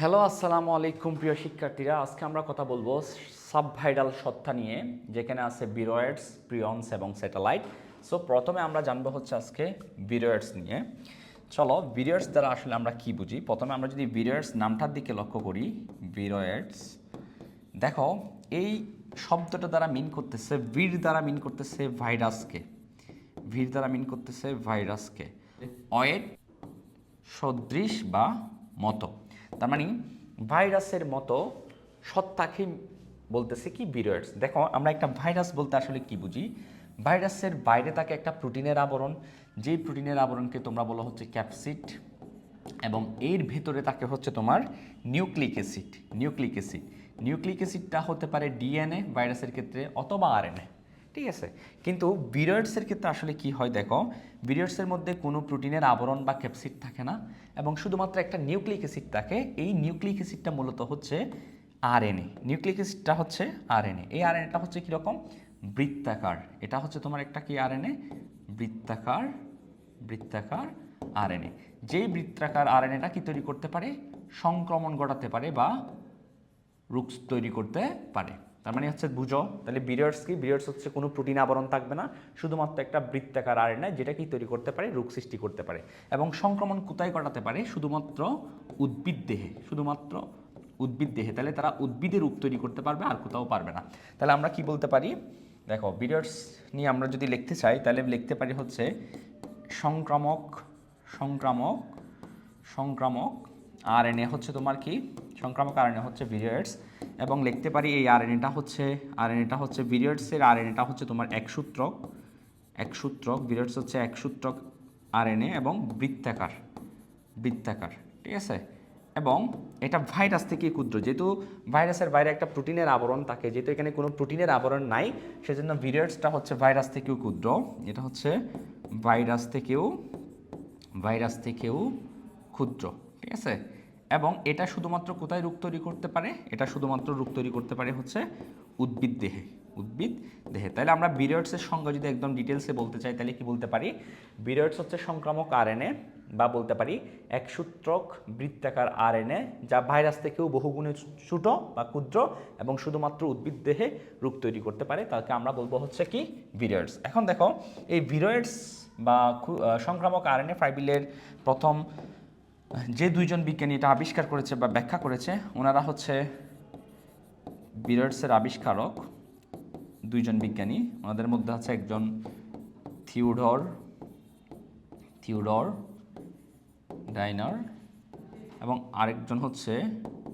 Hello আসসালামু আলাইকুম, প্রিয় শিক্ষার্থীরা। আজকে আমরা কথা বলব সাবভাইরাল সত্তা নিয়ে, যেখানে আছে বিরয়েডস প্রিয়ন্স এবং স্যাটেলাইট সো প্রথমে আমরা জানব হচ্ছে আজকে বিরয়েডস নিয়ে। চলো, বিরয়েডস দ্বারা আসলে আমরা কি বুঝি? প্রথমে আমরা যদি বিরয়েডস নামটার দিকে লক্ষ্য করি, বিরয়েডস, দেখো, এই শব্দটা দ্বারা মিন করতেছে বীর দ্বারা মিন করতেছে ভাইরাসকে। ভির দ্বারা মিন করতেছে ভাইরাসকে। অয়েট সদৃশ বা মতো। তার মানে ভাইরাসের মতো সত্তাকে বলতেছে কি বিরয়েডস দেখো, আমরা একটা ভাইরাস বলতে আসলে কি বুঝি? ভাইরাসের বাইরে থাকে একটা প্রোটিনের আবরণ। যেই প্রোটিনের আবরণকে তোমরা বলো হচ্ছে ক্যাপসিড এবং এর ভেতরে থাকে হচ্ছে তোমার nucleic acid. Nucleic acid. Nucleic অ্যাসিডটা হতে পারে ডিএনএ ভাইরাসের ক্ষেত্রে অথবা আরএনএ। ঠিক আছে। কিন্তু বিরয়েডসের ক্ষেত্রে আসলে কি হয় দেখো বিরয়েডসের মধ্যে কোনো প্রোটিনের আবরণ বা ক্যাপসিড থাকে না এবং শুধুমাত্র একটা নিউক্লিক অ্যাসিড থাকে। এই নিউক্লিক অ্যাসিডটা মূলত হচ্ছে আরএনএ। নিউক্লিক অ্যাসিডটা হচ্ছে আরএনএ। এই আরএনএটা হচ্ছে কীরকম বৃত্তাকার। এটা হচ্ছে তোমার একটা কি আরএনএ? বৃত্তাকার বৃত্তাকার আরএনএ। যেই বৃত্তাকার আরএনএটা কি তৈরি করতে পারে? সংক্রমণ ঘটাতে পারে বা রোগ তৈরি করতে পারে। তার মানে হচ্ছে বুঝো, তাহলে বিরিয়ডস কি? বিরিয়ডস হচ্ছে কোনো প্রোটিন আবরণ থাকবে না, শুধুমাত্র একটা বৃত্তাকার আর আরএনএ যেটা কি তৈরি করতে পারে, রোগ সৃষ্টি করতে পারে। এবং সংক্রমণ কোথায় ঘটাতে পারে? শুধুমাত্র উদ্ভিদ দেহে, শুধুমাত্র উদ্ভিদ দেহে। তাহলে তারা উদ্ভিদের রূপ তৈরি করতে পারবে, আর কোথাও পারবে না। তাহলে আমরা কি বলতে পারি? দেখো বিরিয়ডস নিয়ে আমরা যদি লিখতে চাই, তাহলে লিখতে পারি হচ্ছে সংক্রামক সংক্রামক সংক্রামক আরএনএ হচ্ছে তোমার কি? সংক্রামক আরএনএ হচ্ছে ভিরিয়ডস এবং লিখতে পারি এই আরএনএটা হচ্ছে আরএনএটা হচ্ছে ভিরিয়ডসের আরএনএটা হচ্ছে তোমার একসূত্রক একসূত্রক ভিরিয়ডস হচ্ছে একসূত্রক আরএনএ এবং বৃত্তাকার বৃত্তাকার, ঠিক আছে? এবং এটা ভাইরাস থেকে ক্ষুদ্র, যেহেতু ভাইরাসের বাইরে একটা প্রোটিনের আবরণ থাকে, যেহেতু এখানে কোনো প্রোটিনের আবরণ নাই, সেজন্য ভিরিয়ডসটা হচ্ছে ভাইরাস থেকেও ক্ষুদ্র, এটা হচ্ছে ভাইরাস থেকেও ভাইরাস থেকেও ক্ষুদ্র, ঠিক আছে? এবং এটা শুধুমাত্র কোথায় রোগ তৈরি করতে পারে? এটা শুধুমাত্র রোগ তৈরি করতে পারে হচ্ছে উদ্ভিদ দেহে। উদ্ভিদ দেহে। তাহলে আমরা বিরিয়ডসের সংজ্ঞা যদি একদম ডিটেলসে বলতে চাই, তাহলে কি বলতে পারি? বিরিয়ডস হচ্ছে সংক্রামক আরএনএ বা বলতে পারি এক সূত্রক বৃত্তাকার আরএনএ যা ভাইরাস থেকেও বহুগুণে ছোট বা ক্ষুদ্র এবং শুধুমাত্র উদ্ভিদ দেহে রোগ তৈরি করতে পারে। তাকে আমরা বলব হচ্ছে কি ভিরয়েডস এখন দেখো, এই ভিরয়েডস বা সংক্রামক আরএনএ ফাইবিলের প্রথম যে দুইজন বিজ্ঞানী এটা আবিষ্কার করেছে বা ব্যাখ্যা করেছে, ওনারা হচ্ছে বিরয়েডসের আবিষ্কারক, দুইজন বিজ্ঞানী। ওনাদের মধ্যে আছে একজন থিওডর থিওডর ডাইনার এবং আরেকজন হচ্ছে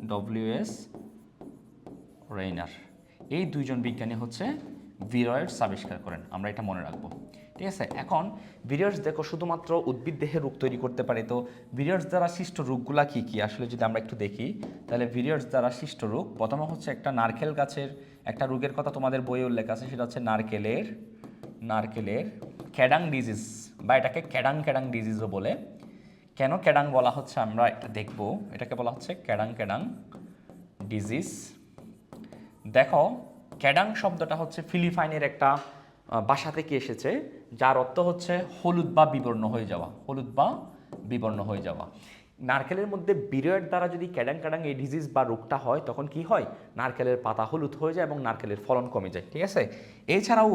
ডব্লিউএস রেইনার। এই দুইজন বিজ্ঞানী হচ্ছে ভিরয়েডস আবিষ্কার করেন, আমরা এটা মনে রাখব। ঠিক আছে? এখন ভিরিয়ডস দেখো শুধুমাত্র উদ্ভিদ দেহে রোগ তৈরি করতে পারে। তো ভিরিয়ডস দ্বারা সৃষ্ট রোগগুলা কি কি? আসলে যদি আমরা একটু দেখি, তাহলে ভিরিয়ডস দ্বারা সৃষ্ট রোগ প্রথমে হচ্ছে একটা নারকেল গাছের একটা রোগের কথা তোমাদের বইয়ে উল্লেখ আছে, সেটা হচ্ছে নারকেলের নারকেলের ক্যাডাং ডিজিজ বা এটাকে ক্যাডাং ক্যাডাং ডিজিজও বলে। কেন ক্যাডাং বলা হচ্ছে? আমরা এটা দেখব। এটাকে বলা হচ্ছে ক্যাডাং ক্যাডাং ডিজিজ। দেখো, ক্যাডাং শব্দটা হচ্ছে ফিলিপাইনের একটা ভাষা থেকে এসেছে, যার অর্থ হচ্ছে হলুদ বা বিবর্ণ হয়ে যাওয়া, হলুদ বা বিবর্ণ হয়ে যাওয়া। নারকেলের মধ্যে বিরয়ের দ্বারা যদি ক্যাডাং ক্যাডাং এই ডিজিজ বা রোগটা হয়, তখন কি হয়? নারকেলের পাতা হলুদ হয়ে যায় এবং নারকেলের ফলন কমে যায়, ঠিক আছে? এছাড়াও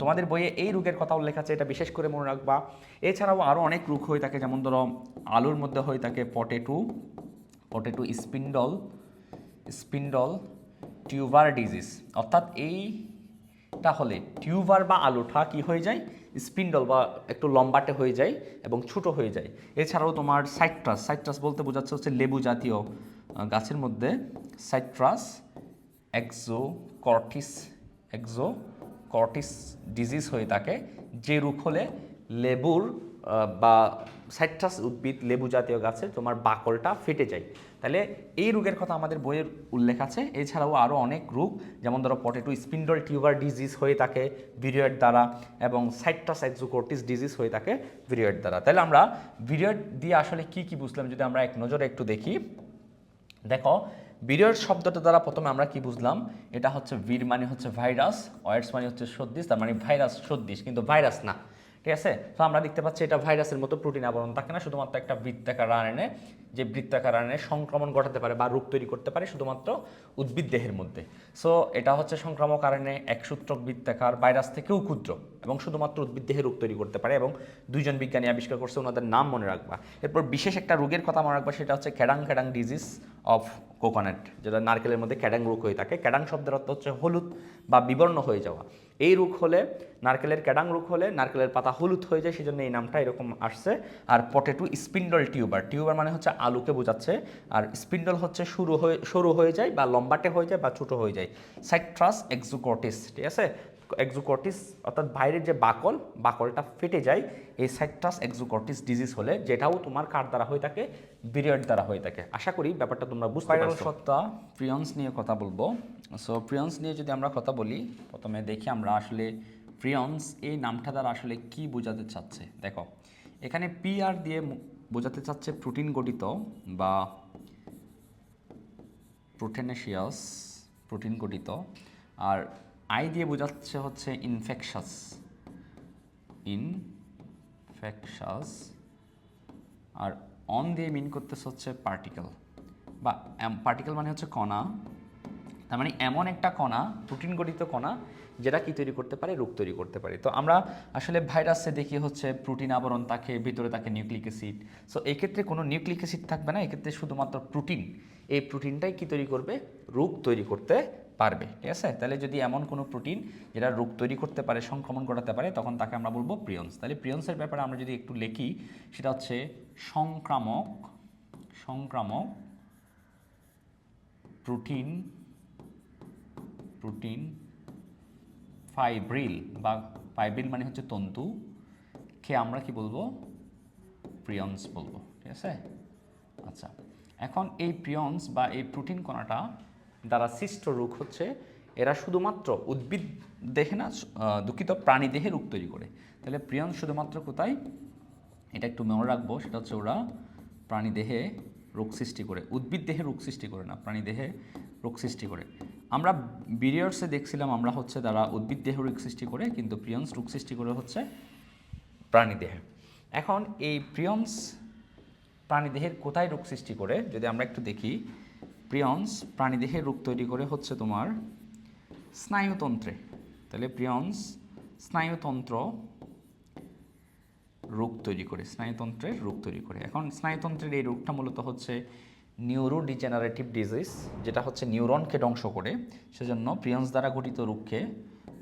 তোমাদের বইয়ে এই রোগের কথা উল্লেখ আছে, এটা বিশেষ করে মনে রাখবা। এছাড়াও আরও অনেক রোগ হয়ে থাকে, যেমন ধরো আলুর মধ্যে হয়ে থাকে potato potato spindle spindle tuber disease অর্থাৎ এইটা হলে টিউবার বা আলুটা কি হয়ে যায়? স্পিন্ডল বা একটু লম্বাটে হয়ে যায় এবং ছোট হয়ে যায়। এছাড়াও তোমার সাইট্রাস সাইট্রাস বলতে বোঝাচ্ছে হচ্ছে লেবু জাতীয় গাছের মধ্যে সাইট্রাস একজো কর্টিস একজো কর্টিস ডিজিজ হয়ে থাকে। যে রুখ হলে লেবুর বা সাইট্রাস উদ্ভিদ, লেবু জাতীয় গাছের তোমার বাকলটা ফেটে যায়। তাহলে এই রোগের কথা আমাদের বইয়ের উল্লেখ আছে। এছাড়াও আরও অনেক রোগ, যেমন ধরো পটেটো স্পিন্ডল টিউবার ডিজিজ হয়ে থাকে ভিরিয়ড দ্বারা এবং সাইট্রাস এক্সোকোর্টিস ডিজিজ হয়ে থাকে ভিরিয়ড দ্বারা। তাহলে আমরা ভিরিয়ড দিয়ে আসলে কি কি বুঝলাম যদি আমরা এক নজরে একটু দেখি? দেখো বিরিয়ড শব্দটা দ্বারা প্রথমে আমরা কি বুঝলাম? এটা হচ্ছে বীর মানে হচ্ছে ভাইরাস ওয়াইডস মানে হচ্ছে সদৃশ তার মানে ভাইরাস সদৃশ কিন্তু ভাইরাস না। ঠিক আছে? তো আমরা দেখতে পাচ্ছি এটা ভাইরাসের মতো প্রোটিন আবরণ। থাকে না শুধুমাত্র একটা বৃত্তাকার আরএনএ যে বৃত্তাকার আরএনএ সংক্রমণ ঘটাতে পারে বা রোগ তৈরি করতে পারে শুধুমাত্র উদ্ভিদ দেহের মধ্যে। সো এটা হচ্ছে সংক্রামক আরএনএ একসূত্রক বৃত্তাকার, ভাইরাস থেকেও ক্ষুদ্র এবং শুধুমাত্র উদ্ভিদ দেহে রোগ তৈরি করতে পারে এবং দুইজন বিজ্ঞানী আবিষ্কার করছে ওনাদের নাম মনে রাখবা। এরপর বিশেষ একটা রোগের কথা মনে রাখবা, সেটা হচ্ছে cadang cadang disease of coconut, যেটা নারকেলের মধ্যে ক্যাডাং রোগ হয়ে থাকে। ক্যাডাং শব্দের অর্থ হচ্ছে হলুদ বা বিবর্ণ হয়ে যাওয়া। এই রোগ হলে, নারকেলের ক্যাডাং রোগ হলে, নারকেলের পাতা হলুদ হয়ে যায়, সেজন্য এই নামটা এরকম আসছে। আর পটেটো স্পিন্ডল টিউবার টিউবার মানে হচ্ছে আলুকে বোঝাচ্ছে। আর স্পিন্ডল হচ্ছে শুরু হয়ে, সরু হয়ে যায় বা লম্বাটে হয়ে যায় বা ছোটো হয়ে যায়। সাইট্রাস এক্সুকর্টিস ঠিক আছে? এক্সুকর্টিস অর্থাৎ বাইরের যে বাকল বাকলটা ফেটে যায় এই সাইট্রাস এক্সুকর্টিস ডিজিজ হলে যেটাও তোমার কার দ্বারা হয়ে থাকে? বিরিয়ড দ্বারা হয়ে থাকে। আশা করি ব্যাপারটা তোমরা বুঝতে পারছ। সত্তা প্রিয়ন্স নিয়ে কথা বলব। সো প্রিয়ন্স নিয়ে যদি আমরা কথা বলি প্রথমে দেখি আমরা আসলে প্রিয়ন্স এই নামটা দ্বারা আসলে কি বোঝাতে চাচ্ছে? দেখো এখানে পি আর দিয়ে বোঝাতে চাচ্ছে প্রোটিন গঠিত বা প্রোটেনেশিয়াস প্রোটিন গঠিত। আর আই দিয়ে বোঝাচ্ছে হচ্ছে ইনফেকশাস ইনফেকশাস আর অন দিয়ে মিন করতেছে হচ্ছে পার্টিকেল বা পার্টিকেল মানে হচ্ছে কণা। তার মানে এমন একটা কণা প্রোটিন গঠিত কণা, যেটা কি তৈরি করতে পারে? রোগ তৈরি করতে পারে। তো আমরা আসলে ভাইরাসে দেখি হচ্ছে প্রোটিন আবরণ থাকে ভিতরে থাকে নিউক্লিক অ্যাসিড সো এক্ষেত্রে কোনো নিউক্লিক অ্যাসিড থাকবে না, এক্ষেত্রে শুধুমাত্র প্রোটিন এই প্রোটিনটাই কি তৈরি করবে? রোগ তৈরি করতে পারবে, ঠিক আছে? তাহলে যদি এমন কোনো প্রোটিন যেটা রোগ তৈরি করতে পারে, সংক্রমণ ঘটাতে পারে, তখন তাকে আমরা বলব প্রিয়ন্স তাহলে প্রিয়ন্সের ব্যাপারে আমরা যদি একটু লিখি, সেটা হচ্ছে সংক্রামক সংক্রামক প্রোটিন প্রোটিন ফাইব্রিল বা ফাইব্রিল মানে হচ্ছে তন্তু, কে আমরা কি বলব? প্রিয়ন্স বলব, ঠিক আছে? আচ্ছা এখন এই প্রিয়ন্স বা এই প্রোটিন কণাটা দ্বারা সৃষ্ট রোগ হচ্ছে এরা শুধুমাত্র উদ্ভিদ দেহে না দুঃখিত প্রাণী দেহে রোগ তৈরি করে। তাহলে প্রিয়ন শুধুমাত্র কোথায়? এটা একটু মনে রাখব, সেটা হচ্ছে ওরা প্রাণী দেহে রোগ সৃষ্টি করে। উদ্ভিদ দেহে রোগ সৃষ্টি করে না, প্রাণী দেহে রোগ সৃষ্টি করে। আমরা বিরিয়ার্সে দেখছিলাম, আমরা হচ্ছে তারা উদ্ভিদ দেহে রোগ সৃষ্টি করে, কিন্তু প্রিয়ন্স রোগ সৃষ্টি করে হচ্ছে প্রাণী দেহে। এখন এই প্রিয়ন্স প্রাণীদেহের কোথায় রোগ সৃষ্টি করে, যদি আমরা একটু দেখি প্রিয়ন্স প্রাণীদেহে রোগ তৈরি করে হচ্ছে তোমার স্নায়ুতন্ত্রে। তাহলে প্রিয়ন্স, স্নায়ুতন্ত্র রোগ তৈরি করে স্নায়ুতন্ত্রের রোগ তৈরি করে। এখন স্নায়ুতন্ত্রের এই রোগটা মূলত হচ্ছে নিউরো ডিজেনারেটিভ ডিজিজ যেটা হচ্ছে নিউরনকে ধ্বংস করে। সেজন্য প্রিয়ন্স দ্বারা গঠিত রোগকে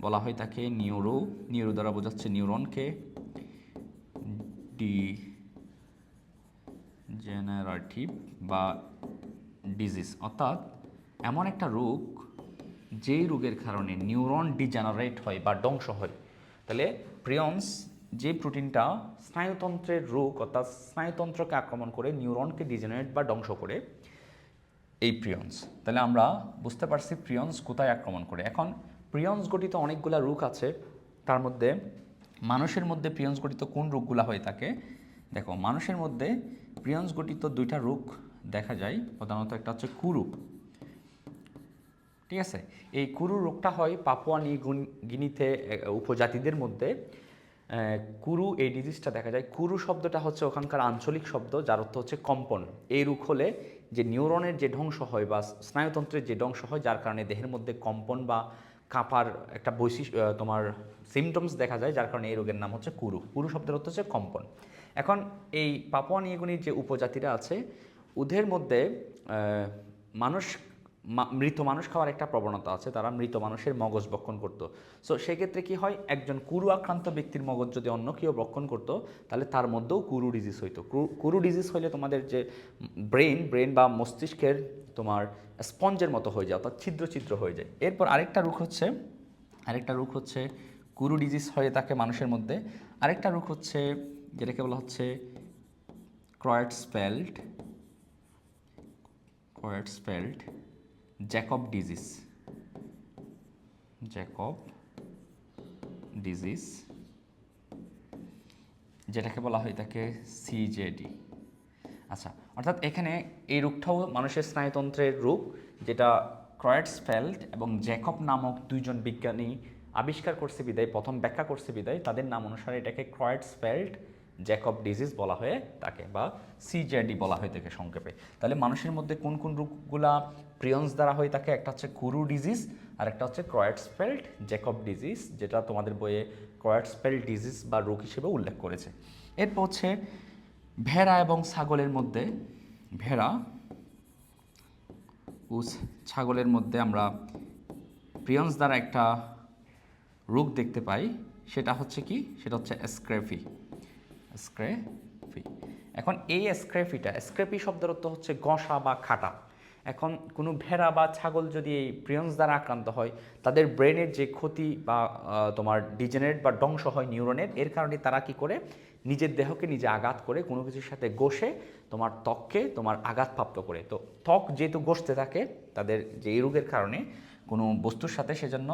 বলা হয় তাকে নিউরো নিউরো দ্বারা বোঝাচ্ছে নিউরনকে ডি জেনারেটিভ বা ডিজিজ অর্থাৎ এমন একটা রোগ যেই রোগের কারণে নিউরন ডিজেনারেট হয় বা ধ্বংস হয়। তাহলে প্রিয়ন্স যে প্রোটিনটা স্নায়ুতন্ত্রের রোগ, অর্থাৎ স্নায়ুতন্ত্রকে আক্রমণ করে নিউরনকে ডিজেনারেট বা ধ্বংস করে এই প্রিয়ন্স তাহলে আমরা বুঝতে পারছি প্রিয়ন্স কোথায় আক্রমণ করে। এখন প্রিয়ন্স গঠিত অনেকগুলা রোগ আছে। তার মধ্যে মানুষের মধ্যে প্রিয়ন্স গঠিত কোন রোগগুলো হয়ে থাকে? দেখো, মানুষের মধ্যে প্রিয়ন্স গঠিত দুইটা রোগ দেখা যায়, প্রধানত একটা হচ্ছে কুরু ঠিক আছে? এই কুরু রোগটা হয় পাপুয়া গিনিতে উপজাতিদের মধ্যে। কুরু এই ডিজিজটা দেখা যায়। কুরু শব্দটা হচ্ছে ওখানকার আঞ্চলিক শব্দ, যার অর্থ হচ্ছে কম্পন। এই রোগ হলে যে নিউরনের যে ধ্বংস হয় বা স্নায়ুতন্ত্রের যে ধ্বংস হয়, যার কারণে দেহের মধ্যে কম্পন বা কাঁপার একটা বৈশিষ্ট্য তোমার সিমটমস দেখা যায়, যার কারণে এই রোগের নাম হচ্ছে কুরু। কুরু শব্দের অর্থ হচ্ছে কম্পন। এখন এই পাপুয়া নিউগিনির যে উপজাতিরা আছে ওদের মধ্যে মানুষ মৃত মানুষ খাওয়ার একটা প্রবণতা আছে, তারা মৃত মানুষের মগজ ভক্ষণ করতো। সো সেক্ষেত্রে কি হয়, একজন কুরু আক্রান্ত ব্যক্তির মগজ যদি অন্য কেউ ভক্ষণ করতো, তাহলে তার মধ্যেও কুরু ডিজিজ হইতো। কুরু- ডিজিজ হইলে তোমাদের যে ব্রেন ব্রেন বা মস্তিষ্কের তোমার স্পঞ্জের মতো হয়ে যায়, অর্থাৎ ছিদ্র ছিদ্র হয়ে যায়। এরপর আরেকটা রোগ হচ্ছে, আরেকটা রোগ হচ্ছে কুরু ডিজিজ হয়ে থাকে মানুষের মধ্যে। আরেকটা রোগ হচ্ছে, যেটাকে বলা হচ্ছে Creutzfeldt Creutzfeldt Jakob disease Jakob disease যেটাকে বলা হয় তাকে সিজেডি আচ্ছা অর্থাৎ এখানে এই রোগটাও মানুষের স্নায়ুতন্ত্রের রোগ যেটা ক্রয়েটসফেল্ড এবং জ্যাকব নামক দুইজন বিজ্ঞানী আবিষ্কার করছে বিদায়, প্রথম ব্যাখ্যা করছে বিদায়, তাদের নাম অনুসারে এটাকে ক্রয়েটসফেল্ড জ্যাকব ডিজিজ বলা হয়ে থাকে বা সিজেডি বলা হয়ে থাকে সংক্ষেপে। তাহলে মানুষের মধ্যে কোন কোন রোগগুলা প্রিয়ন্স দ্বারা হয়ে থাকে একটা হচ্ছে কুরু ডিজিজ আর একটা হচ্ছে ক্রয়েটসফেল্ড জ্যাকব ডিজিজ যেটা তোমাদের বইয়ে ক্রয়েটসফেল্ড ডিজিজ বা রোগ হিসেবে উল্লেখ করেছে। এরপর হচ্ছে ভেড়া এবং ছাগলের মধ্যে, ভেড়া ও ছাগলের মধ্যে আমরা প্রিয়ন্স দ্বারা একটা রোগ দেখতে পাই, সেটা হচ্ছে কি? সেটা হচ্ছে স্ক্রেফি স্ক্রেফি এখন এই স্ক্রেফিটা স্ক্রেপি শব্দের অর্থ হচ্ছে গসা বা খাটা। এখন কোনো ভেড়া বা ছাগল যদি এই প্রিয়ন্স দ্বারা আক্রান্ত হয়, তাদের ব্রেনের যে ক্ষতি বা তোমার ডিজেনারেট বা ধ্বংস হয় নিউরনের, এর কারণে তারা কি করে? নিজের দেহকে নিজে আঘাত করে কোনো কিছুর সাথে গোষে তোমার ত্বককে তোমার আঘাতপ্রাপ্ত করে। তো ত্বক যেহেতু গোষতে থাকে, তাদের যে এই রোগের কারণে কোনো বস্তুর সাথে সেজন্য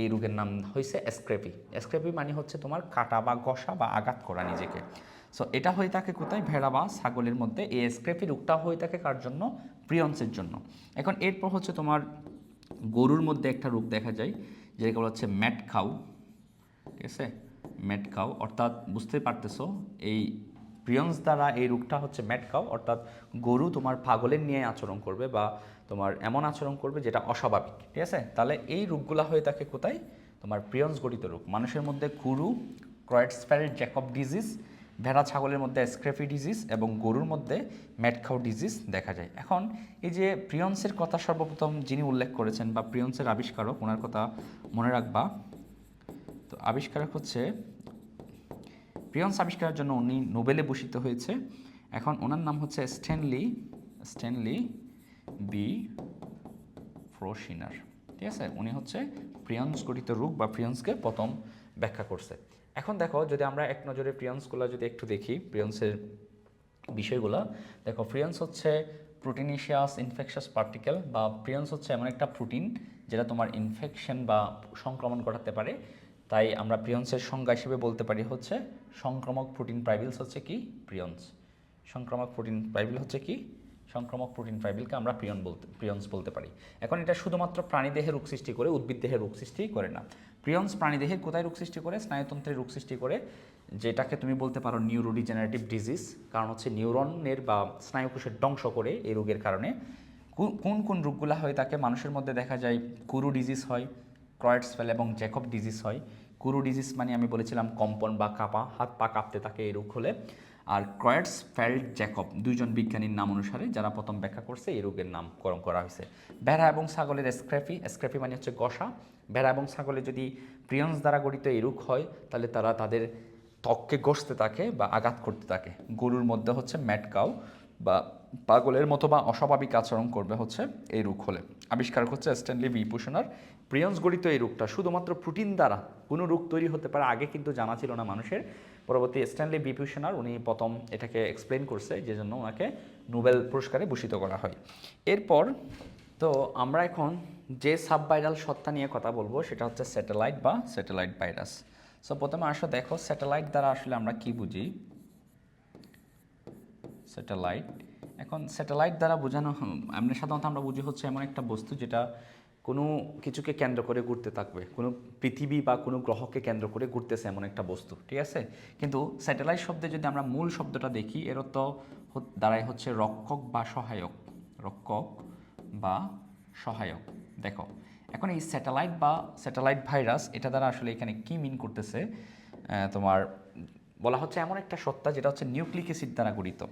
এই রোগের নাম হয়েছে স্ক্রেপি স্ক্রেপি মানে হচ্ছে তোমার কাটা বা গসা বা আঘাত করা নিজেকে। সো এটা হয়ে থাকে কোথায়? ভেড়া বা ছাগলের মধ্যে। এই স্ক্রেপি রোগটা হয়ে থাকে কার জন্য? প্রিয়ন্সের জন্য। এখন এরপর হচ্ছে তোমার গরুর মধ্যে একটা রোগ দেখা যায় যেটা বলা হচ্ছে ম্যাট খাউ। ঠিক আছে? ম্যাট খাও অর্থাৎ বুঝতে পারতেছো, এই প্রিয়ন্স দ্বারা এই রোগটা হচ্ছে ম্যাট খাও অর্থাৎ গরু তোমার পাগলের নিয়ে আচরণ করবে বা তোমার এমন আচরণ করবে যেটা অস্বাভাবিক, ঠিক আছে? তাহলে এই রোগগুলা হয়ে থাকে কোথায়? তোমার প্রিয়ন্স গঠিত রোগ মানুষের মধ্যে কুরু ক্রয়েটসফেল্ড জ্যাকব ডিজিজ, ভেড়া ছাগলের মধ্যে স্ক্রেফি ডিজিজ এবং গরুর মধ্যে ম্যাটখাও ডিজিজ দেখা যায়। এখন এই যে প্রিয়ন্সের কথা সর্বপ্রথম যিনি উল্লেখ করেছেন বা প্রিয়ন্সের আবিষ্কারক, ওনার কথা মনে রাখবা। তো আবিষ্কারক হচ্ছে প্রিয়ন্স আবিষ্কারের জন্য উনি নোবেলে ভূষিত হয়েছে। এখন ওনার নাম হচ্ছে স্ট্যানলি স্ট্যানলি বি ফ্রোশিনার। ঠিক আছে? উনি হচ্ছে প্রিয়ন্স গঠিত রোগ বা প্রিয়ন্সকে প্রথম ব্যাখ্যা করছে। এখন দেখো, যদি আমরা এক নজরে প্রিয়ন্সগুলো যদি একটু দেখি প্রিয়ন্সের বিষয়গুলো, দেখো প্রিয়ন্স হচ্ছে প্রোটিনিশিয়াস ইনফেকশাস পার্টিকেল বা প্রিয়ন্স হচ্ছে এমন একটা প্রোটিন যেটা তোমার ইনফেকশন বা সংক্রমণ ঘটাতে পারে। তাই আমরা প্রিয়ন্সের সংজ্ঞা হিসেবে বলতে পারি হচ্ছে সংক্রামক প্রোটিন প্রাইবিলস হচ্ছে কি? প্রিয়ন্স সংক্রামক প্রোটিন প্রাইবিল হচ্ছে কি? সংক্রামক প্রোটিন প্রাইবিলকে আমরা প্রিয়ন বলতে প্রিয়ন্স বলতে পারি। এখন এটা শুধুমাত্র প্রাণীদেহে রোগ সৃষ্টি করে, উদ্ভিদ দেহে রোগ সৃষ্টি করে না। প্রিয়ন্স প্রাণীদেহের কোথায় রোগ সৃষ্টি করে? স্নায়ুতন্ত্রের রোগ সৃষ্টি করে, যেটাকে তুমি বলতে পারো নিউরোডিজেনারেটিভ ডিজিজ কারণ হচ্ছে নিউরনের বা স্নায়ুকোষের ধ্বংস করে এই রোগের কারণে। কোন কোন রোগগুলো হয়? তাকে মানুষের মধ্যে দেখা যায়, কুরু ডিজিজ হয় ক্রয়েডস ক্রয়েটসফেল এবং জ্যাকব ডিজিজ হয়। কুরু ডিজিজ মানে আমি বলেছিলাম কম্পন বা কাঁপা, হাত পা কাঁপতে থাকে এই রোগ হলে। আর ক্রয়েটস ফেল্ড জ্যাকব দুইজন বিজ্ঞানীর নাম অনুসারে যারা প্রথম ব্যাখ্যা করছে, এই রোগের নামকরণ করা হয়েছে। ভেড়া এবং ছাগলের স্ক্র্যাপি স্ক্র্যাপি মানে হচ্ছে গসা। ভেড়া এবং ছাগলে যদি প্রিয়ন্স দ্বারা গঠিত এই রোগ হয়, তাহলে তারা তাদের ত্বককে গসতে থাকে বা আঘাত করতে থাকে। গরুর মধ্যে হচ্ছে ম্যাটকাও বা পাগলের মতো বা অস্বাভাবিক আচরণ করবে হচ্ছে এই রোগ হলে। আবিষ্কার হচ্ছে স্ট্যানলি বিভূষণার প্রিয়ন্স গঠিত এই রোগটা শুধুমাত্র প্রোটিন দ্বারা কোনো রোগ তৈরি হতে পারে, আগে কিন্তু জানা ছিল না মানুষের। পরবর্তী স্ট্যানলি বিভূষণার উনি প্রথম এটাকে এক্সপ্লেন করছে যে জন্য ওনাকে নোবেল পুরস্কারে ভূষিত করা হয়। এরপর তো আমরা এখন যে সাবভাইরাল সত্তা নিয়ে কথা বলব, সেটা হচ্ছে স্যাটেলাইট বা স্যাটেলাইট ভাইরাস সো প্রথমে আসো, দেখো স্যাটেলাইট দ্বারা আসলে আমরা কি বুঝি? স্যাটেলাইট এখন স্যাটেলাইট দ্বারা বোঝানো আমরা সাধারণত আমরা বুঝি হচ্ছে এমন একটা বস্তু যেটা কোনো কিছুকে কেন্দ্র করে ঘুরতে থাকবে। কোনো পৃথিবী বা কোনো গ্রহকে কেন্দ্র করে ঘুরতেছে এমন একটা বস্তু, ঠিক আছে? কিন্তু স্যাটেলাইট শব্দে যদি আমরা মূল শব্দটা দেখি, এর হ- দাঁড়ায় হচ্ছে রক্ষক বা সহায়ক। রক্ষক বা সহায়ক। দেখো, এখন এই স্যাটেলাইট বা স্যাটেলাইট ভাইরাস, এটা দ্বারা আসলে এখানে কি মিন করতেছে? তোমার বলা হচ্ছে এমন একটা সত্তা যেটা হচ্ছে নিউক্লিক অ্যাসিড দ্বারা গঠিত।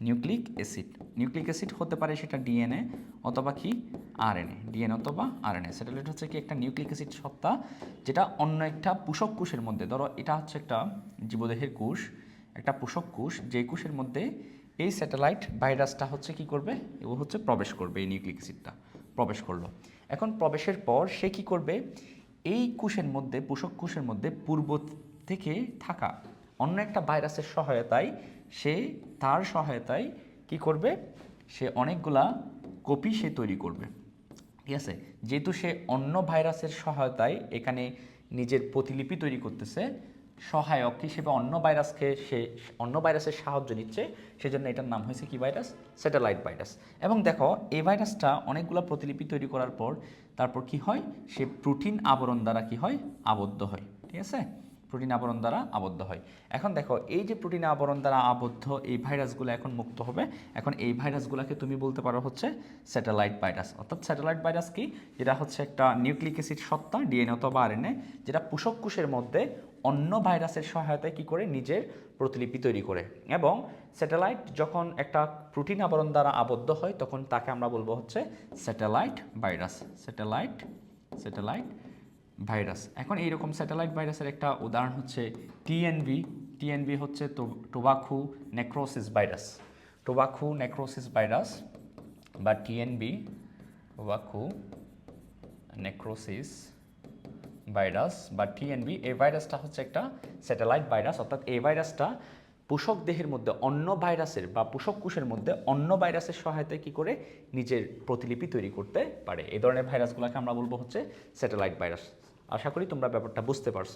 Nucleic acid. নিউক্লিক অ্যাসিড হতে পারে সেটা ডিএনএ অথবা কি? আরএনএ। ডিএনএ অথবা আরএনএ। স্যাটেলাইট হচ্ছে কি একটা নিউক্লিক অ্যাসিড সত্তা যেটা অন্য একটা পোষক কোষের মধ্যে, ধরো এটা হচ্ছে একটা জীবদেহের কোষ, একটা পোষক কোষ যে কোষের মধ্যে এই স্যাটেলাইট ভাইরাসটা হচ্ছে কি করবে? ও হচ্ছে প্রবেশ করবে এই নিউক্লিক অ্যাসিডটা। প্রবেশ করল। এখন প্রবেশের পর সে কি করবে? এই কোষের মধ্যে, পোষক কোষের মধ্যে পূর্ব থেকে থাকা অন্য একটা ভাইরাসের সহায়তায় সে তার সহায়তায় কি করবে? সে অনেকগুলা কপি সে তৈরি করবে। ঠিক আছে? যেহেতু সে অন্য ভাইরাসের সহায়তায় এখানে নিজের প্রতিলিপি তৈরি করতেছে, সহায়ক হিসেবে অন্য ভাইরাসকে সে অন্য ভাইরাসের সাহায্য নিচ্ছে, সেজন্য এটার নাম হয়েছে কি ভাইরাস? Satellite virus. এবং দেখো, এই ভাইরাসটা অনেকগুলো প্রতিলিপি তৈরি করার পর, তারপর কি হয়? সে প্রোটিন আবরণ দ্বারা কি হয়? আবদ্ধ হয়। ঠিক আছে? প্রোটিন আবরণ দ্বারা আবদ্ধ হয়। এখন দেখো, এই যে প্রোটিন আবরণ দ্বারা আবদ্ধ এই ভাইরাসগুলো এখন মুক্ত হবে। এখন এই ভাইরাসগুলোকে তুমি বলতে পারো হচ্ছে স্যাটেলাইট ভাইরাস অর্থাৎ স্যাটেলাইট ভাইরাস কি? যেটা হচ্ছে একটা নিউক্লিক অ্যাসিড সত্তা ডিএনএ অথবা আরএনএ যেটা পোষক কোষের মধ্যে অন্য ভাইরাসের সহায়তায় কি করে? নিজের প্রতিলিপি তৈরি করে। এবং স্যাটেলাইট যখন একটা প্রোটিন আবরণ দ্বারা আবদ্ধ হয়, তখন তাকে আমরা বলব হচ্ছে satellite virus satellite satellite virus. এখন এইরকম স্যাটেলাইট ভাইরাসের একটা উদাহরণ হচ্ছে টিএনভি টিএনভি হচ্ছে tobacco necrosis virus tobacco necrosis virus বা টিএনবি টোবাকু নেক্রোসিস ভাইরাস বা টিএনবি এই ভাইরাসটা হচ্ছে একটা স্যাটেলাইট ভাইরাস। অর্থাৎ এই ভাইরাসটা পোষক দেহের মধ্যে অন্য ভাইরাসের বা পোষক কোষের মধ্যে অন্য ভাইরাসের সহায়তায় কি করে নিজের প্রতিলিপি তৈরি করতে পারে। এই ধরনের ভাইরাসগুলোকে আমরা বলব হচ্ছে স্যাটেলাইট ভাইরাস আশা করি তোমরা ব্যাপারটা বুঝতে পারছ।